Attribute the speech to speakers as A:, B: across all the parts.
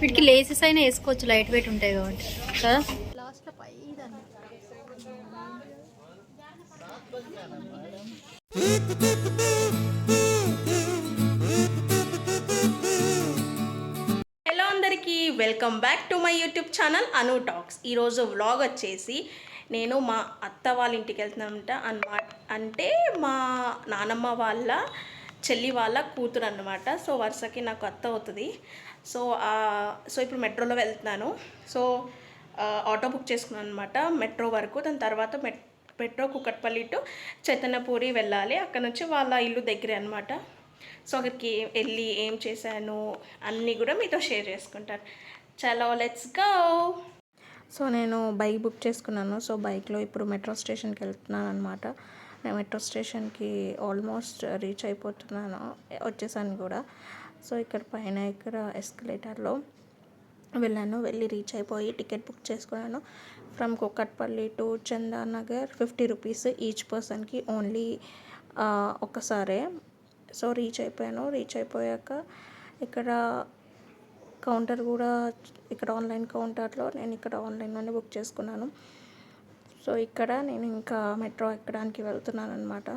A: వీటికి లేసెస్ అయినా వేసుకోవచ్చు లైట్ వెయిట్ ఉంటాయి కాబట్టి. కదా?
B: హలో అందరికీ welcome back to my YouTube channel Anu talks ఈరోజు వ్లాగ్ వచ్చేసి నేను మా అత్త వాళ్ళ ఇంటికి వెళ్తున్నామంట. అన్నమాట అంటే మా నానమ్మ వాళ్ళ చెల్లి వాళ్ళ కూతురు అన్నమాట. సో వరుసకి నాకు అత్త అవుతుంది. సో సో ఇప్పుడు మెట్రోలో వెళ్తున్నాను. సో ఆటో బుక్ చేసుకున్నాను అనమాట మెట్రో వరకు దాని తర్వాత met metro Kukatpally to Chaitanyapuri వెళ్ళాలి. అక్కడ నుంచి వాళ్ళ ఇల్లు దగ్గరే అనమాట సో అక్కడికి వెళ్ళి ఏం చేశాను అన్నీ కూడా మీతో షేర్ చేసుకుంటాను. చలో లెట్స్ గో! సో నేను బైక్ బుక్ చేసుకున్నాను. సో బైక్లో ఇప్పుడు మెట్రో స్టేషన్కి వెళ్తున్నాను అనమాట నేను మెట్రో స్టేషన్కి ఆల్మోస్ట్ రీచ్ అయిపోతున్నాను వచ్చేసాను కూడా. సో ఇక్కడ పైన ఇక్కడ ఎస్కలేటర్లో వెళ్ళాను వెళ్ళి రీచ్ అయిపోయి టికెట్ బుక్ చేసుకున్నాను. From Kukatpally to Chandanagar fifty rupees each పర్సన్కి ఓన్లీ ఒక్కసారే. సో రీచ్ అయిపోయాను. రీచ్ అయిపోయాక ఇక్కడ కౌంటర్ కూడా ఇక్కడ ఆన్లైన్ కౌంటర్లో నేను ఇక్కడ ఆన్లైన్లోనే బుక్ చేసుకున్నాను. సో ఇక్కడ నేను ఇంకా మెట్రో ఎక్కడానికి వెళ్తున్నాను అనమాట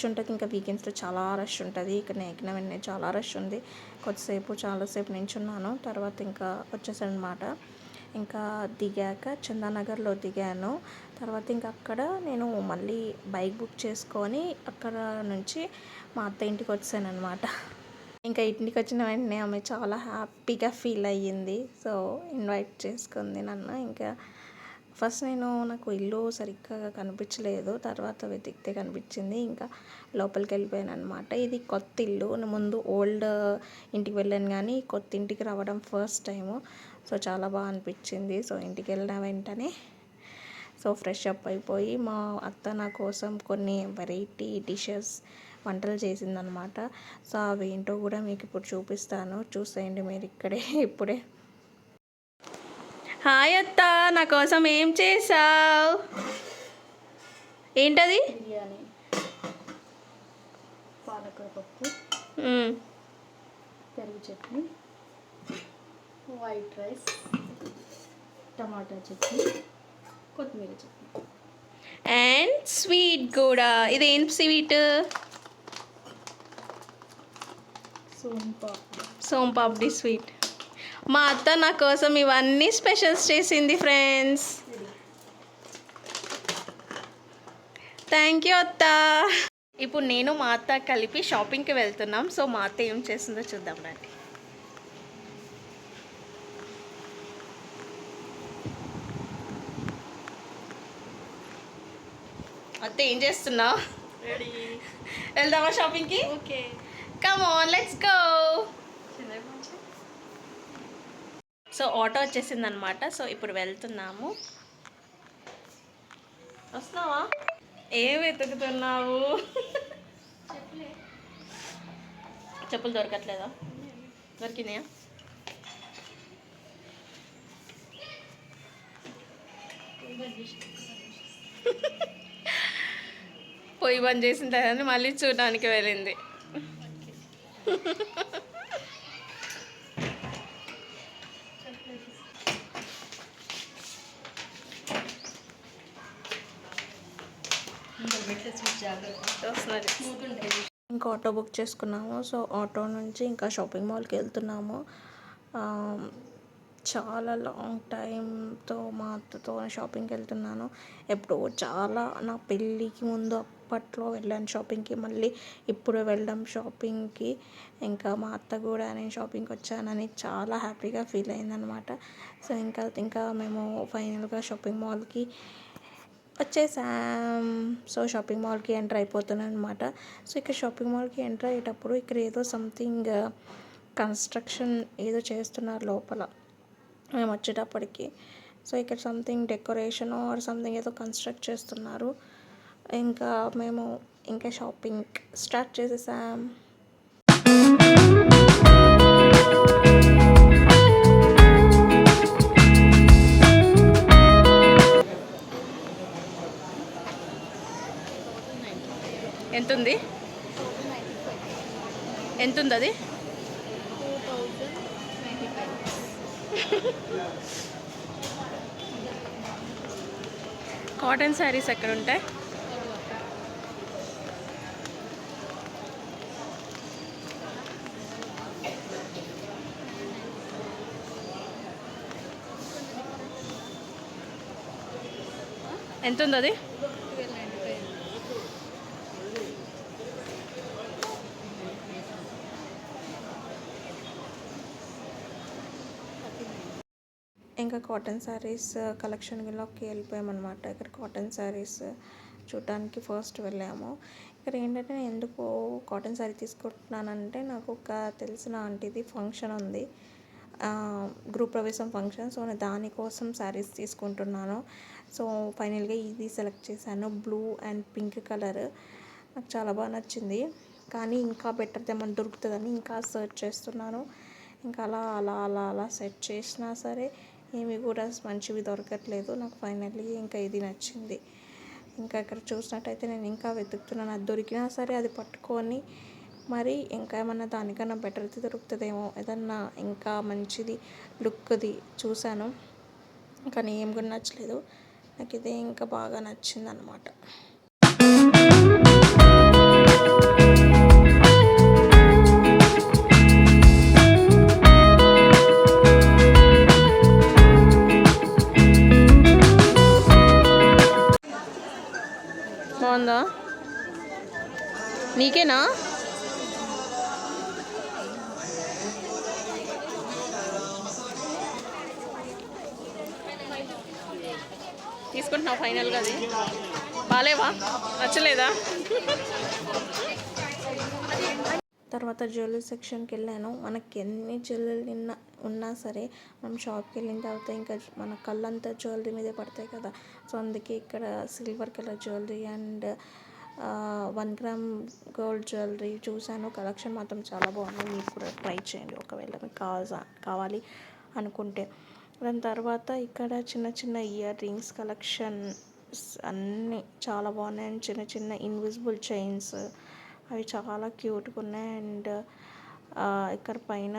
B: రష్ ఉంటుంది ఇంకా వీకెండ్స్లో చాలా రష్ ఉంటుంది. ఇక్కడ నేను ఎక్కిన వెంటనే చాలా రష్ ఉంది. కొద్దిసేపు చాలాసేపు నించున్నాను. తర్వాత ఇంకా వచ్చేసాను అనమాట ఇంకా దిగాక చందానగర్లో దిగాను. తర్వాత ఇంకా అక్కడ నేను మళ్ళీ బైక్ బుక్ చేసుకొని అక్కడ నుంచి మా అత్త ఇంటికి వచ్చాను అనమాట ఇంకా ఇంటికి వచ్చిన వెంటనే ఆమె చాలా హ్యాపీగా ఫీల్ అయ్యింది. సో ఇన్వైట్ చేసుకుంది నన్ను. ఇంకా ఫస్ట్ నేను నాకు ఇల్లు సరిగ్గా కనిపించలేదు. తర్వాత వెతికితే కనిపించింది. ఇంకా లోపలికి వెళ్ళిపోయాను అనమాట ఇది కొత్త ఇల్లు. ముందు ఓల్డ్ ఇంటికి వెళ్ళాను కానీ కొత్త ఇంటికి రావడం ఫస్ట్ టైము. సో చాలా బాగా అనిపించింది. సో ఇంటికి వెళ్ళిన వెంటనే సో ఫ్రెష్ అప్ అయిపోయి మా అత్త నా కోసం కొన్ని వెరైటీ డిషెస్ వంటలు చేసిందనమాట సో అవి ఏంటో కూడా మీకు ఇప్పుడు చూపిస్తాను. చూసేయండి మీరు ఇక్కడే ఇప్పుడే. హాయ్ అత్త నా కోసం ఏం చేసావు ఏంటది?
A: పాలకూర పప్పు. పెరుగు chutney. White rice. Tomato chutney. కొత్తిమీర చట్నీ.
B: అండ్ స్వీట్ కూడా. ఇదేం స్వీట్
A: సోంపాపడి.
B: సోంపాపిడి స్వీట్ మా అత్త నా కోసం ఇవన్నీ స్పెషల్స్ చేసింది ఫ్రెండ్స్ థ్యాంక్ యూ అత్త. ఇప్పుడు నేను మా అత్త కలిపి షాపింగ్కి వెళ్తున్నాం. సో మా అత్త ఏం చేస్తుందో చూద్దాం రండి. అత్త ఏం చేస్తున్నావు వెళ్దామా షాపింగ్కి
A: okay
B: come on let's go so auto వచ్చేసింది అనమాట సో ఇప్పుడు వెళ్తున్నాము. వస్తున్నావా? ఏం వెతుకుతున్నావు? చెప్పులు. దొరకట్లేదా? దొరికినాయా? పొయ్యి బంద్ చేసిన తర్వాత మళ్ళీ చూడడానికి వెళ్ళింది. ఇంకా ఆటో బుక్ చేసుకున్నాము. సో ఆటో నుంచి ఇంకా షాపింగ్ మాల్కి వెళ్తున్నాము. చాలా లాంగ్ టైంతో మా అత్తతో షాపింగ్కి వెళ్తున్నాను. ఎప్పుడో చాలా నా పెళ్ళికి ముందు అప్పట్లో వెళ్ళాను షాపింగ్కి. మళ్ళీ ఇప్పుడు వెళ్ళడం షాపింగ్కి. ఇంకా మా అత్త కూడా నేను షాపింగ్కి వచ్చానని చాలా హ్యాపీగా ఫీల్ అయిందనమాట సో ఇంకా ఇంకా మేము ఫైనల్గా షాపింగ్ మాల్కి వచ్చేసాం. సో షాపింగ్ మాల్కి ఎంటర్ అయిపోతున్నాను అనమాట సో ఇక్కడ షాపింగ్ మాల్కి ఎంటర్ అయ్యేటప్పుడు ఇక్కడ ఏదో సంథింగ్ కన్స్ట్రక్షన్ uh, ఏదో చేస్తున్నారు లోపల. మేము వచ్చేటప్పటికి. సో ఇక్కడ సంథింగ్ డెకరేషన్ ఆర్ సంథింగ్ ఏదో కన్స్ట్రక్ట్ చేస్తున్నారు. ఇంకా మేము ఇంకా షాపింగ్ స్టార్ట్ చేసేసాం. ఎంత ఉంది ఎంత ఉంది అది కాటన్ శారీస్ ఎక్కడ ఉంటాయి ఎంత ఉంది అది ఇంకా కాటన్ శారీస్ uh, కలెక్షన్లోకి వెళ్ళిపోయామన్నమాట. ఇక్కడ కాటన్ శారీస్ uh, చూడటానికి ఫస్ట్ వెళ్ళాము. ఇక్కడ ఏంటంటే నేను ఎందుకు కాటన్ శారీ తీసుకుంటున్నానంటే నాకు ఒక తెలిసిన ఆంటీది ఫంక్షన్ ఉంది. Uh, గ్రూప్ ప్రవేశం ఫంక్షన్ సో నేను దానికోసం శారీస్ తీసుకుంటున్నాను. సో ఫైనల్గా ఇది సెలెక్ట్ చేశాను బ్లూ అండ్ పింక్ కలర్ నాకు చాలా బాగా నచ్చింది. కానీ ఇంకా బెటర్ ఏమైనా దొరుకుతుందని ఇంకా సెర్చ్ చేస్తున్నాను. ఇంకా అలా అలా అలా అలా సెట్ చేసినా సరే ఏమి కూడా మంచివి దొరకట్లేదు. నాకు ఫైనల్లీ ఇంకా ఇది నచ్చింది. ఇంకా ఇక్కడ చూసినట్టయితే నేను ఇంకా వెతుకుతున్నాను. అది దొరికినా సరే అది పట్టుకొని మరి ఇంకా ఏమన్నా దానికన్నా బెటర్ది దొరుకుతుందేమో. ఏదన్నా ఇంకా మంచిది లుక్ది చూశాను. కానీ ఏం కూడా నచ్చలేదు. నాకు ఇదే ఇంకా బాగా నచ్చింది అనమాట ఓకేనా? తీసుకుంటున్నావు ఫైనల్గా అది. బాలేవా? నచ్చలేదా? తర్వాత జ్యువెలరీ సెక్షన్కి వెళ్ళాను. మనకి ఎన్ని జ్యువెలరీ నిన్న ఉన్నా సరే మనం షాప్కి వెళ్ళిన తర్వాత ఇంకా మన కళ్ళంతా జ్యువెలరీ మీదే పడతాయి కదా. సో అందుకే ఇక్కడ silver colour jewellery and one gram gold jewellery చూశాను. కలెక్షన్ మాత్రం చాలా బాగుంది. మీరు కూడా ట్రై చేయండి ఒకవేళ మీకు కావాల్స కావాలి అనుకుంటే. దాని తర్వాత ఇక్కడ చిన్న చిన్న ఇయర్ రింగ్స్ కలెక్షన్ అన్నీ చాలా బాగున్నాయి. అండ్ చిన్న చిన్న ఇన్విజిబుల్ చైన్స్ అవి చాలా క్యూట్గా ఉన్నాయి. అండ్ ఇక్కడ పైన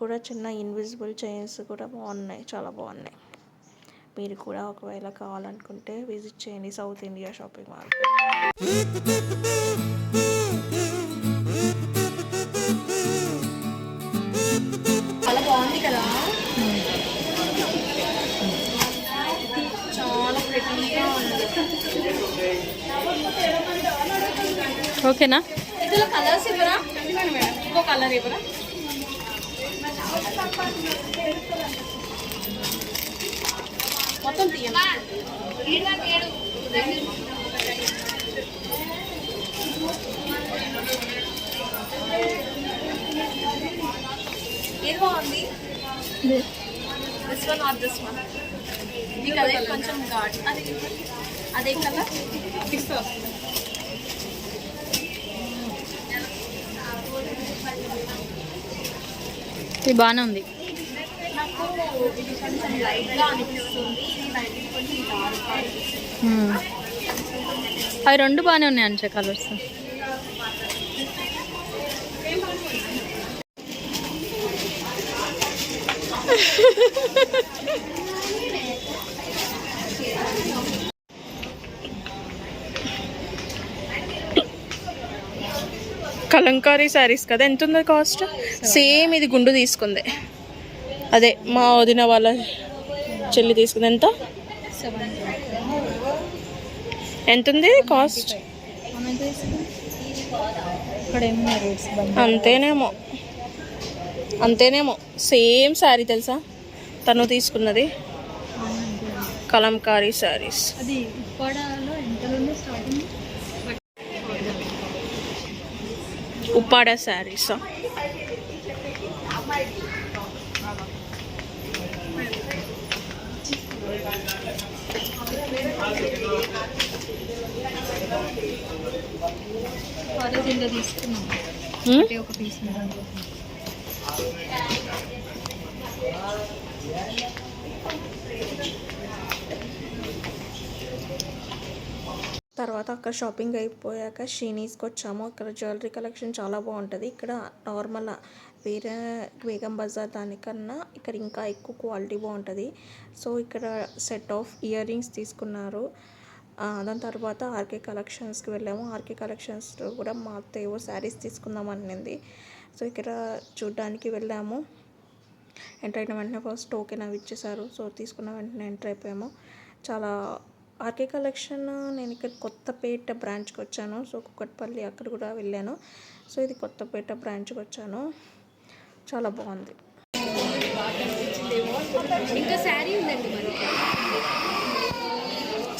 B: కూడా చిన్న ఇన్విజిబుల్ చైన్స్ కూడా బాగున్నాయి. చాలా బాగున్నాయి. మీరు కూడా ఒకవేళ కావాలనుకుంటే విజిట్ చేయండి సౌత్ ఇండియా షాపింగ్ మాల్.
A: చాలా బాగుంది కదా? చాలా ప్రెటీగా ఉంది. ఓకేనా? ఇందులో కలర్స్ ఇవ్వరా? ఇంకో కలర్ ఇవ్వరా?
B: మొత్తం తీయండి.
A: ఏది బాగుంది? This one or this one మీకు అదే కొంచెం ఘాట్. అది
B: ఇస్తా.
A: ఇది బాగానే ఉంది.
B: నాకు ఇది కొంచెం లైట్గా అనిపిస్తుంది ఇది లైట్ కొంచెం డార్క్
A: అవి రెండు బాగానే ఉన్నాయి అంచే కలర్స్.
B: కలంకారీ శారీస్ కదా ఎంత ఉంది కాస్ట్? సేమ్ ఇది గుండు తీసుకుంది. అదే మా వదిన వాళ్ళ చెల్లి తీసుకుంది ఎంత? ఎంత ఉంది కాస్ట్? అంతేనేమో. అంతేనేమో. సేమ్ శారీ తెలుసా? తను తీసుకున్నది. కలంకారీ శారీస్.
A: అది
B: ఉప్పాడ శారీస్?
A: తీసుకున్నాం. ఒక పీస్
B: తర్వాత అక్కడ షాపింగ్ అయిపోయాక షీనీస్కి వచ్చాము. ఇక్కడ జ్యువెలరీ కలెక్షన్ చాలా బాగుంటుంది. ఇక్కడ నార్మల్ వేరే బేగం బజార్ దానికన్నా ఇక్కడ ఇంకా ఎక్కువ క్వాలిటీ బాగుంటుంది. సో ఇక్కడ సెట్ ఆఫ్ ఇయర్ రింగ్స్ తీసుకున్నారు. దాని తర్వాత ఆర్కే కలెక్షన్స్కి వెళ్ళాము. ఆర్కే కలెక్షన్స్లో కూడా మా అత్త ఏవో శారీస్ తీసుకుందాం అనింది. సో ఇక్కడ చూడ్డానికి వెళ్ళాము. ఎంటర్ అయిన వెంటనే ఫస్ట్ టోకెన్ అవి ఇచ్చేసారు. సో తీసుకున్న వెంటనే ఎంటర్ అయిపోయాము. చాలా ఆర్కే కలెక్షన్ నేను ఇక్కడ కొత్తపేట బ్రాంచ్కి వచ్చాను. సో కుక్కట్పల్లి అక్కడ కూడా వెళ్ళాను. సో ఇది కొత్తపేట బ్రాంచ్కి వచ్చాను. చాలా బాగుంది.
A: ఇంకా శారీ ఉందండి మరి.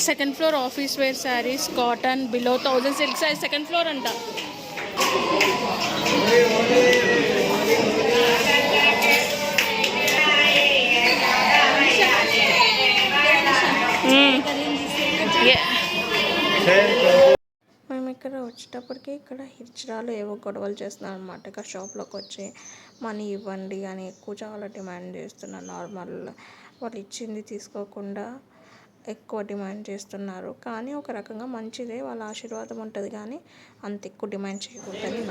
B: Second floor office wear saris cotton below thousand silk size second floor అంట. మేము ఇక్కడ వచ్చేటప్పటికి ఇక్కడ హిజ్రాలు ఏవో గొడవలు చేస్తున్నారు అనమాట ఇక్కడ షాప్లోకి వచ్చి మనీ ఇవ్వండి అని ఎక్కువ చాలా డిమాండ్ చేస్తున్నారు. నార్మల్ వాళ్ళు ఇచ్చింది తీసుకోకుండా ఎక్కువ డిమాండ్ చేస్తున్నారు. కానీ ఒక రకంగా మంచిదే వాళ్ళ ఆశీర్వాదం ఉంటుంది. కానీ అంత ఎక్కువ డిమాండ్ చేయకూడదని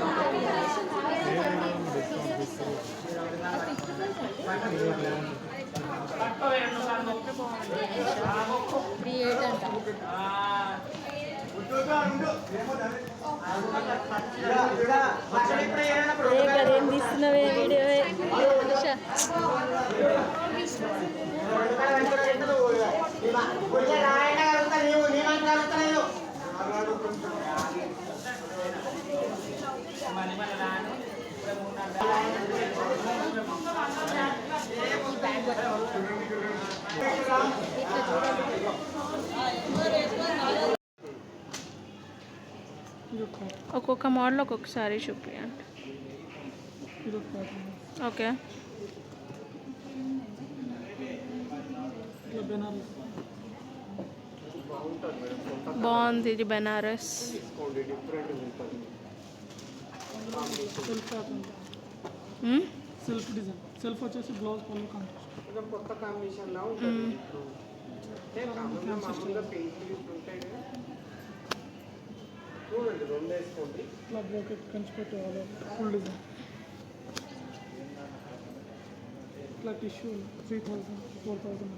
A: ఏం తీస్తున్నావే వీడియో
B: ఒక్కొక్క మోడల్ ఒక్కొక్క శారీ చూపించండి ఓకే బాగుంది ఇది బెనారస్?
C: సెల్ఫ్ డిజైన్ సెల్ఫ్ వచ్చేసి బ్లౌజ్ పళ్ళు కాంట్రాస్ట్
B: మ్మ్.
C: ఇట్లా బ్రాకెట్ కంచిపెట్టి ఆల్ ఫుల్ డిజైన్ ఇట్లా tissue three thousand four
A: thousand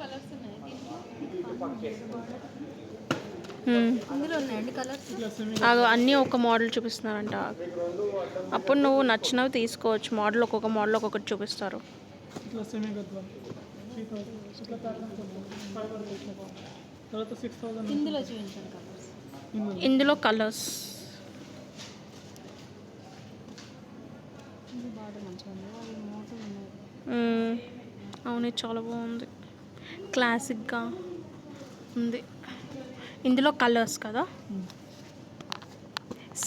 A: colours ఉన్నాయి.
B: ఆగు, అన్నీ ఒక మోడల్ చూపిస్తున్నారంట. అప్పుడు నువ్వు నచ్చినవి తీసుకోవచ్చు. మోడల్ ఒక్కొక్క మోడల్ ఒక్కొక్కటి చూపిస్తారు.
A: ఇందులో కలర్స్. అది
B: అవును చాలా బాగుంది. క్లాసిక్గా ఉంది. ఇందులో కలర్స్ కదా?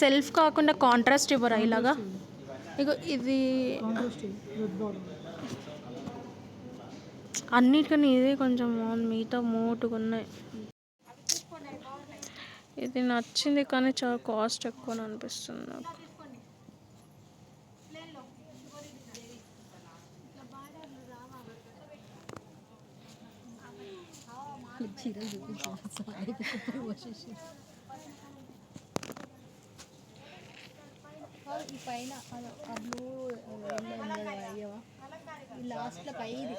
B: సెల్ఫ్ కాకుండా కాంట్రాస్ట్ ఇవ్వరా ఇలాగా? ఇగో ఇది అన్నిటికన్నా ఇదే కొంచెం బాగుంది. మిగతా మోటుగా ఉన్నాయి ఇది నచ్చింది కానీ చాలా కాస్ట్ ఎక్కువ అని అనిపిస్తుంది నాకు.
A: చీరలు చూపించాను వచ్చేసి ఈ పైన అది- ఆ బ్లూ అయ్యవా ఈ లాస్ట్లో పై ఇది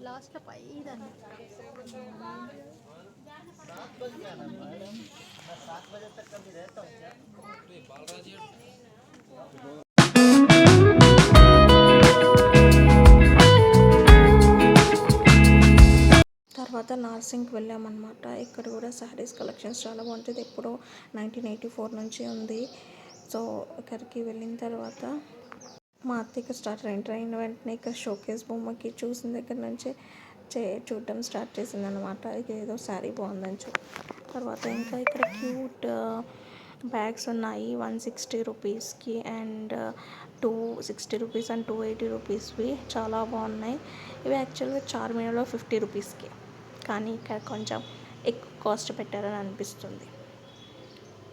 A: లాస్ట్లో పై ఇదండి
B: తర్వాత నార్సింగ్కి వెళ్ళామన్నమాట. ఇక్కడ కూడా శారీస్ కలెక్షన్స్ చాలా బాగుంటుంది. ఎప్పుడో నైన్టీన్ ఎయిటీ ఫోర్ నుంచి ఉంది. సో ఇక్కడికి వెళ్ళిన తర్వాత మా అత్తయ్య స్టార్ట్ ఎంటర్ అయిన వెంటనే ఇక్కడ షోకేస్ బొమ్మకి చూసిన దగ్గర నుంచి చే చూడటం స్టార్ట్ చేసింది అనమాట ఇది ఏదో శారీ బాగుందని చూ తర్వాత ఇంకా ఇక్కడ క్యూట్ బ్యాగ్స్ ఉన్నాయి. వన్ సిక్స్టీ రూపీస్కి and two sixty rupees and two eighty రూపీస్వి చాలా బాగున్నాయి. ఇవి యాక్చువల్గా చార్మినార్లో ఫిఫ్టీ రూపీస్కి కానీ ఇక్కడ కొంచెం ఎక్కువ కాస్ట్ పెట్టారని అనిపిస్తుంది.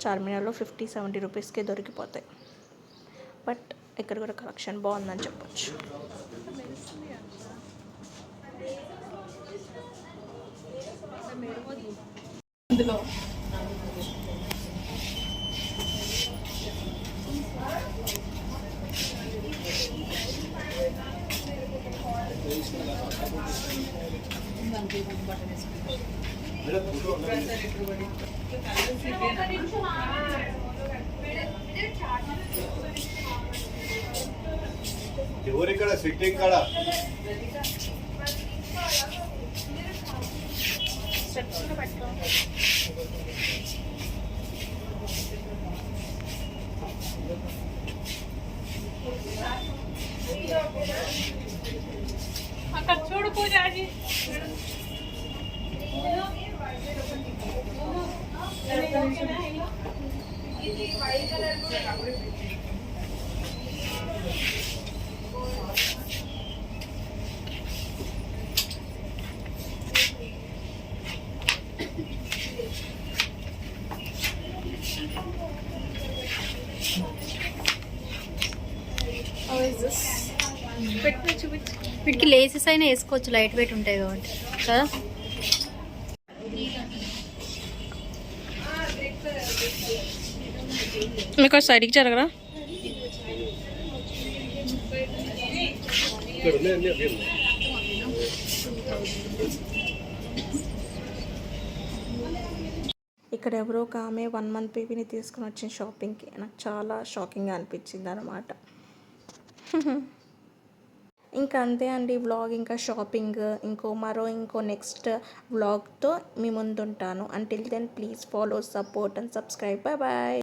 B: చార్మినార్లో ఫిఫ్టీ సెవెంటీ రూపీస్కి దొరికిపోతాయి. బట్ ఇక్కడ కూడా కలెక్షన్ బాగుందని చెప్పొచ్చు.
A: ఇందులో
D: ఎవరిక్కడ సిట్టింగ్ కాడ
A: అక్కడ చూడు పూజాజీ వీటికి లేసెస్ అయినా వేసుకోవచ్చు లైట్ వెయిట్ ఉంటాయి కాబట్టి. కదా?
B: మీకు సైడ్కి జరగరా.
D: ఇక్కడ
B: ఎవరో ఒక ఆమె వన్ మంత్ బేబీని తీసుకుని వచ్చిన షాపింగ్కి నాకు చాలా షాకింగ్గా అనిపించింది అనమాట ఇంకా అంతే అండి వ్లాగ్ ఇంకా షాపింగ్ ఇంకో మరో ఇంకో నెక్స్ట్ వ్లాగ్తో మీ ముందుంటాను. Until then please follow support and subscribe bye bye